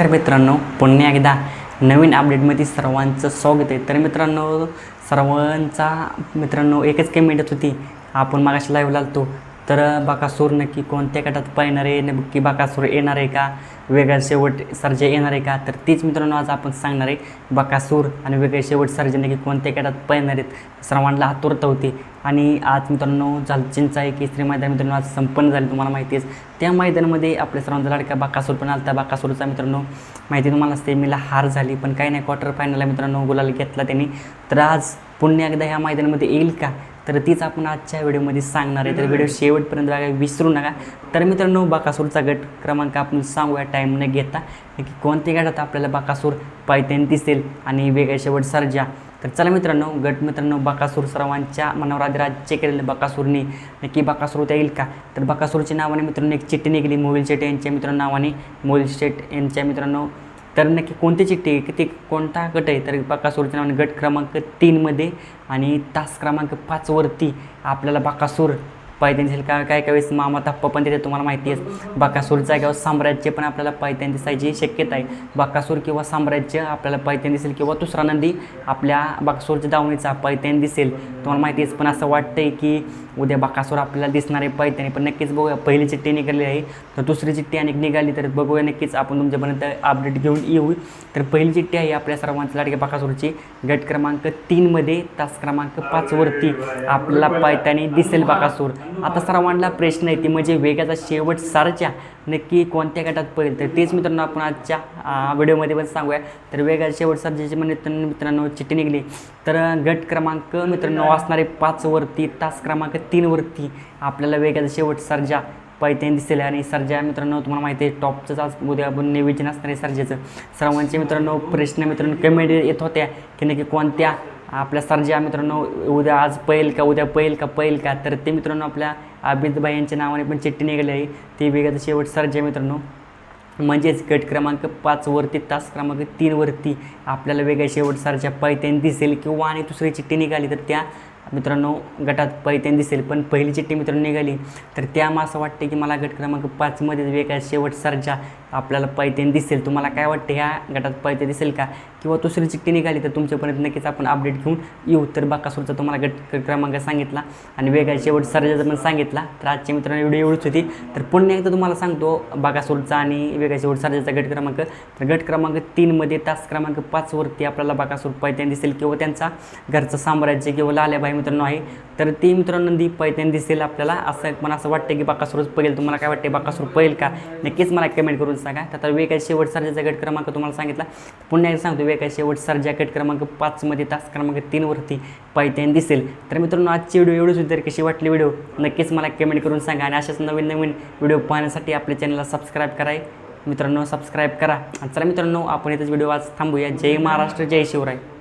नमस्कार मित्रांनो पुन्हा एकदा नवीन अपडेटमध्ये सर्वांचं स्वागत आहे. तर मित्रांनो सर्वांचा मित्रांनो एकच कमेंट येत होती. आपण मागाशी लाईव्ह लागतो तर बाकासूर नक्की कोणत्या गटात पाहणार आहे? नक्की बाकासूर येणार आहे का? वेगळा शेवट सर्जा येणार आहे का? तर तीच मित्रांनो आज आपण सांगणार आहे बाकासूर आणि वेगळे शेवट सर्जा नक्की कोणत्या गटात पाहणार आहेत? सर्वांना आतुरता होती. आणि आज मित्रांनो झाल चिंचा केसरी मैदान मित्रांनो आज संपन्न झाले तुम्हाला माहिती आहे त्या मैदानामध्ये आपल्या सर्वांचा लाडका बाकासूर पण आला त्या बाकासूरचा मित्रांनो माहिती तुम्हाला सेमीला हार झाली पण काही नाही क्वार्टर फायनलला मित्रांनो गुलाल घेतला त्यांनी. तर आज पुन्हा एकदा ह्या मैदानामध्ये येईल का? तर तीच आपण आजच्या व्हिडिओमध्ये सांगणार आहे. तर व्हिडिओ शेवटपर्यंत बघा विसरू नका. तर मित्रांनो बाकासूरचा गट क्रमांक आपण सांगूया टाईम न घेता. की कोणत्या गटात आपल्याला बाकासूर पायथ्यान दिसेल आणि वेगळ्या शेवट सर्जा? तर चला मित्रांनो गट मित्रांनो बाकासूर सर्वांच्या मनावर आधी राज्य केलेलं बाकासूरने. नक्की बाकासूर होता येईल का? तर बाकासूरच्या नावाने मित्रांनो एक चिठ्ठी निघाली मोबाईल शेट यांच्या मित्रांनो नावाने. मोबाईल शेट यांच्या मित्रांनो तर नक्की कोणते चिठ्ठी आहे? किती कोणता गट आहे? तर बाकासूरच्या नावाने गट क्रमांक तीनमध्ये आणि तास क्रमांक पाचवरती आपल्याला बाकासूर पायथ्यान दिसेल का काय काय वेळेस मामा थप्पा पण तिथे तुम्हाला माहिती आहे. बाकासूर जाग्यावर साम्राज्य पण आपल्याला पायथ्यान दिसायची शक्यता आहे. बाकासूर किंवा साम्राज्य आपल्याला पायथ्यान दिसेल किंवा दुसरा नंदी आपल्या बाकासूरच्या दावणीचा पायथ्यान दिसेल. तुम्हाला माहिती आहे पण असं वाटतंय की उद्या बाकासूर आपल्याला दिसणार आहे पायथ्याने पण नक्कीच बघूया. पहिली चिठ्ठी निघाली आहे तर दुसरी चिठ्ठी अनेक निघाली तर बघूया नक्कीच आपण तुमच्यापर्यंत अपडेट घेऊन येऊ. तर पहिली चिठ्ठी आहे आपल्या सर्वांच्या लाडक्या बाकासूरची. गट क्रमांक तीनमध्ये तास क्रमांक पाचवरती आपल्याला पायथ्याने दिसेल बाकासूर. आता सर्वांना प्रश्न आहे ती म्हणजे वेगाचा शेवट सारच्या नक्की कोणत्या गटात पडेल? तर तेच मित्रांनो आपण आजच्या व्हिडिओमध्ये पण सांगूया. तर वेगाचा शेवट सर्जाची म्हणजे मित्रांनो चिठ्ठी निघली. तर गट क्रमांक मित्रांनो असणारे पाचवरती तास क्रमांक तीनवरती आपल्याला वेगाचा शेवट सर्जा पैत्यान दिसेल. आणि सर्जा मित्रांनो तुम्हाला माहिती आहे टॉपचंच आज उद्या आपण निवेदन असणार आहे सर्जेचं. सर्वांचे मित्रांनो प्रश्न मित्रांनो कमेंट येत होत्या की नक्की कोणत्या आपल्या सरजा मित्रांनो उद्या आज पैल का उद्या पैल का पैल का? तर ते मित्रांनो आपल्या अभितबाई यांच्या नावाने पण चिठ्ठी निघाली आहे. ते वेगाचं शेवट सरजा मित्रांनो म्हणजेच गट क्रमांक पाचवरती तास क्रमांक तीनवरती आपल्याला वेगळ्या शेवट सारख्या पैत्यान दिसेल किंवा आणि दुसरी चिठ्ठी निघाली तर त्या मित्रांनो गटात पैत्यान दिसेल पण पहिली चिठ्ठी मित्रांनो निघाली. तर त्यामुळं असं वाटते की मला गट क्रमांक पाचमध्ये वेगळ्या शेवट सरच्या आपल्याला पैत्यान दिसेल. तुम्हाला काय वाटतं ह्या गटात पैत्या दिसेल का? किंवा दुसरी चिठ्ठी निघाली तर तुमच्यापर्यंत नक्कीच आपण अपडेट घेऊन येऊ. तर बाकासूरचा तुम्हाला गट क्रमांक सांगितला आणि वेगळ्या शेवट सरजाचा पण सांगितला तर आजच्या मित्रांनो व्हिडिओ एवढीच होती. तर पुन्हा एकदा तुम्हाला सांगतो बाकासूरचा आणि वेगळ्या शेवट सरजाचा गट क्रमांक. तर गट क्रमांक तीनमध्ये तास क्रमांक पाचवरती आपल्याला बाकासूर पैत्यान दिसेल किंवा त्यांचा घरचं साम्राज्य किंवा लाल्याबाई मित्रांनो आहे. तर ती मित्रांनो दी पैत्यान दिसेल आपल्याला. असं पण असं वाटतं की बाकासूरच पळेल तुम्हाला काय वाटते बाकासूर पळेल का? नक्कीच मला कमेंट करून सांगा. तर आता वेगळ्या शेवट सर्जाचा गट क्रमांक तुम्हाला सांगितला. पुन्हा एकदा सांगतो वेगळ्या शेवट सर्जा गट क्रमांक पाचमध्ये तास क्रमांक तीनवरती पैत्यान दिसेल. तर मित्रांनो आजची व्हिडिओ एवढीच होती. तर कशी वाटली व्हिडिओ? नक्कीच मला कमेंट करून सांगा. आणि अशाच नवीन नवीन व्हिडिओ पाहण्यासाठी आपल्या चॅनलला सबस्क्राईब कराय मित्रांनो सबस्क्राईब करा. आणि चला मित्रांनो आपण इथेच व्हिडिओ आज थांबूया. जय महाराष्ट्र जय शिवराय.